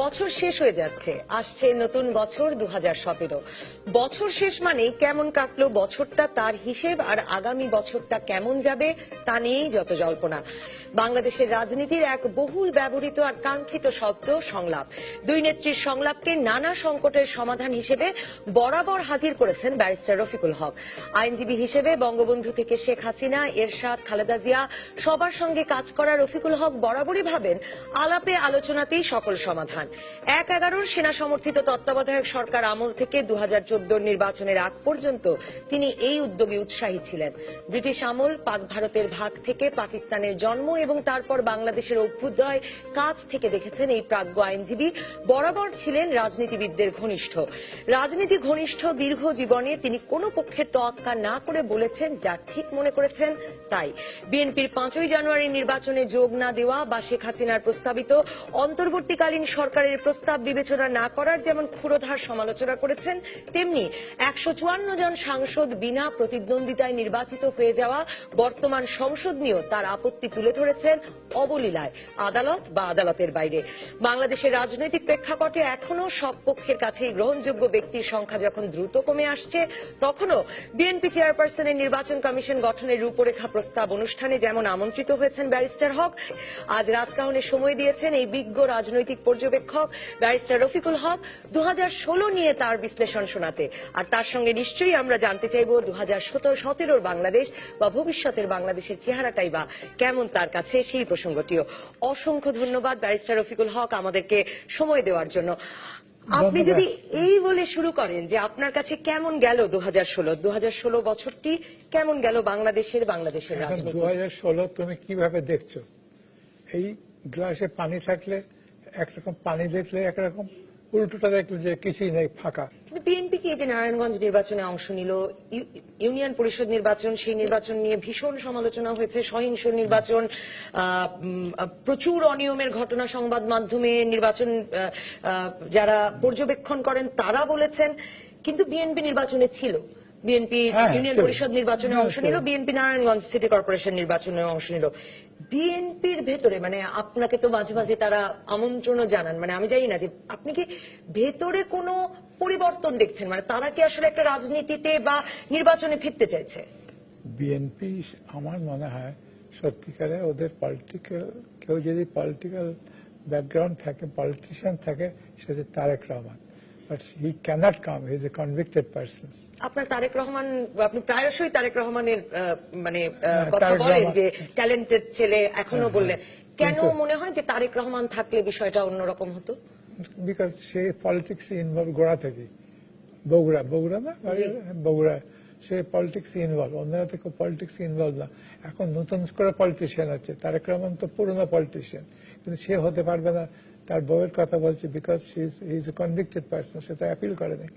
বছর শেষ হয়ে যাচ্ছে। আসছে নতুন বছর দু হাজার সতেরো। বছর শেষ মানে কেমন কাটলো বছরটা, তার হিসেব আর আগামী বছরটা কেমন যাবে তা নিয়েই যত জল্পনা। বাংলাদেশের রাজনীতির এক বহুল ব্যবহৃত আর কাঙ্ক্ষিত শব্দ, সংলাপ। দুই নেত্রীর সংলাপকে নানা সংকটের সমাধান হিসেবে বরাবর হাজির করেছেন ব্যারিস্টার রফিকুল হক। আইনজীবী হিসেবে বঙ্গবন্ধু থেকে শেখ হাসিনা, এরশাদ, খালেদা জিয়া, সবার সঙ্গে কাজ করা রফিকুল হক বরাবরই ভাবেন, আলাপে আলোচনাতেই সকল সমাধান। এক এগারোর সেনা সমর্থিত তত্ত্বাবধায়ক সরকার আমল থেকে দু হাজার নির্বাচনের আগ পর্যন্ত তিনি এই উদ্যোগে উৎসাহী ছিলেন। ব্রিটিশ আমল পাক ভারতের ভাগ থেকে পাকিস্তানের জন্ম এবং তারপর বাংলাদেশের অভ্যুদয় কাছ থেকে দেখেছেন এই প্রাজ্ঞ আইনজীবী। বরাবর ছিলেন রাজনীতিবিদদের ঘনিষ্ঠ। রাজনীতি ঘনিষ্ঠ দীর্ঘ জীবনে তিনি কোনো পক্ষের তোয়াক্কা না করে বলেছেন, যা ঠিক মনে করেছেন তাই। বিএনপির পাঁচই জানুয়ারি নির্বাচনে যোগ না দেওয়া বা শেখ হাসিনার প্রস্তাবিত অন্তর্বর্তীকালীন সরকারের প্রস্তাব বিবেচনা না করার যেমন ক্ষুরোধার সমালোচনা করেছেন, তেমনি একশো চুয়ান্ন জন সাংসদ বিনা প্রতিদ্বন্দ্বিতায় নির্বাচিত হয়ে যাওয়া বর্তমান সংসদ নিয়েও তার আপত্তি তুলে ধরেছেন অবলীলায় আদালত বা আদালতের বাইরে। বাংলাদেশের রাজনৈতিক প্রেক্ষাপটে এখনও সব পক্ষের কাছেই গ্রহণযোগ্য ব্যক্তির সংখ্যা যখন দ্রুত কমে আসছে, তখনও বিএনপি চেয়ারপারসনের নির্বাচন কমিশন গঠনের রূপরেখা প্রস্তাব অনুষ্ঠানে যেমন আমন্ত্রিত হয়েছেন ব্যারিস্টার হক, আজ রাজকাহনে সময় দিয়েছেন এই বিজ্ঞ রাজনৈতিক পর্যবেক্ষক ব্যারিস্টার রফিকুল হক দু নিয়ে তার বিশ্লেষণ শোনাতে আর তার সঙ্গে নিশ্চয়ই আমরা জানতে চাইব দু হাজার সতেরোর বাংলাদেশ বা ভবিষ্যতের বাংলাদেশের চেহারাটাই বা কেমন তার কাছে সেই প্রসঙ্গটিও অসংখ্য ধন্যবাদ ব্যারিস্টার রফিকুল হক আমাদেরকে সময় দেওয়ার জন্য আপনি যদি এই বলে শুরু করেন যে আপনার কাছে কেমন গেল দু হাজার ষোলো দু হাজার ষোলো বছরটি কেমন গেল বাংলাদেশের বাংলাদেশের রাজনীতি দু হাজার ষোলো তুমি কীভাবে দেখছ এই গ্লাসে পানি থাকলে একরকম পানি দেখলে একরকম, উল্টোটা দেখলে যে কিছুই নেই, ফাঁকা। কিন্তু বিএনপি কি যে নারায়ণগঞ্জ নির্বাচনে অংশ নিল? ইউনিয়ন পরিষদ নির্বাচন, সেই নির্বাচন নিয়ে ভীষণ সমালোচনা হয়েছে, সহিংস নির্বাচন প্রচুর অনিয়মের ঘটনা সংবাদ মাধ্যমে নির্বাচন যারা পর্যবেক্ষণ করেন তারা বলেছেন, কিন্তু বিএনপি নির্বাচনে ছিল। বিএনপি হ্যাঁ, ইউনিয়ন পরিষদ নির্বাচনে হ্যাঁ, অংশ নিল বিএনপি নারায়ণগঞ্জ সিটি কর্পোরেশন নির্বাচনে অংশ নিল। বিএনপির ভেতরে মানে আপনাকে তো মাঝে মাঝে তারা আমন্ত্রণও জানান মানে আমি জানি না যে আপনি কি ভেতরে কোনো পরিবর্তন দেখছেন? মানে তারা কি আসলে একটা রাজনীতিতে বা নির্বাচনে ফিরতে চাইছে? বিএনপি আমার মনে হয় সত্যিকারে ওদের পলিটিক্যাল কেউ যদি পলিটিক্যাল ব্যাকগ্রাউন্ড থাকে পলিটিশিয়ান থাকে সেটা Tarek Rahman. But he cannot come is a convicted person আপনার তারেক রহমান আপনি প্রায়শই তারেক রহমানের মানে হ্যাঁ, কথা বলেন যে ট্যালেন্টেড ছেলে এখনও বললেন। কেন মনে হয় যে তারেক রহমান থাকলে বিষয়টা অন্যরকম হতো? বিকজ সে পলিটিক্স ইনভলভ গোড়া থেকে। বগুড়া বগুড়া না? বগুড়া। সে পলিটিক্স ইনভলভ অন্যরা থেকে পলিটিক্স ইনভলভ না। এখন নতুন করে পলিটিশিয়ান আছে তারেক রহমান তো পুরনো পলিটিশিয়ান কিন্তু সে হতে পারবে না। তার বউয়ের কথা বলছি because she is a convicted person সে তো অ্যাপিল করেনি।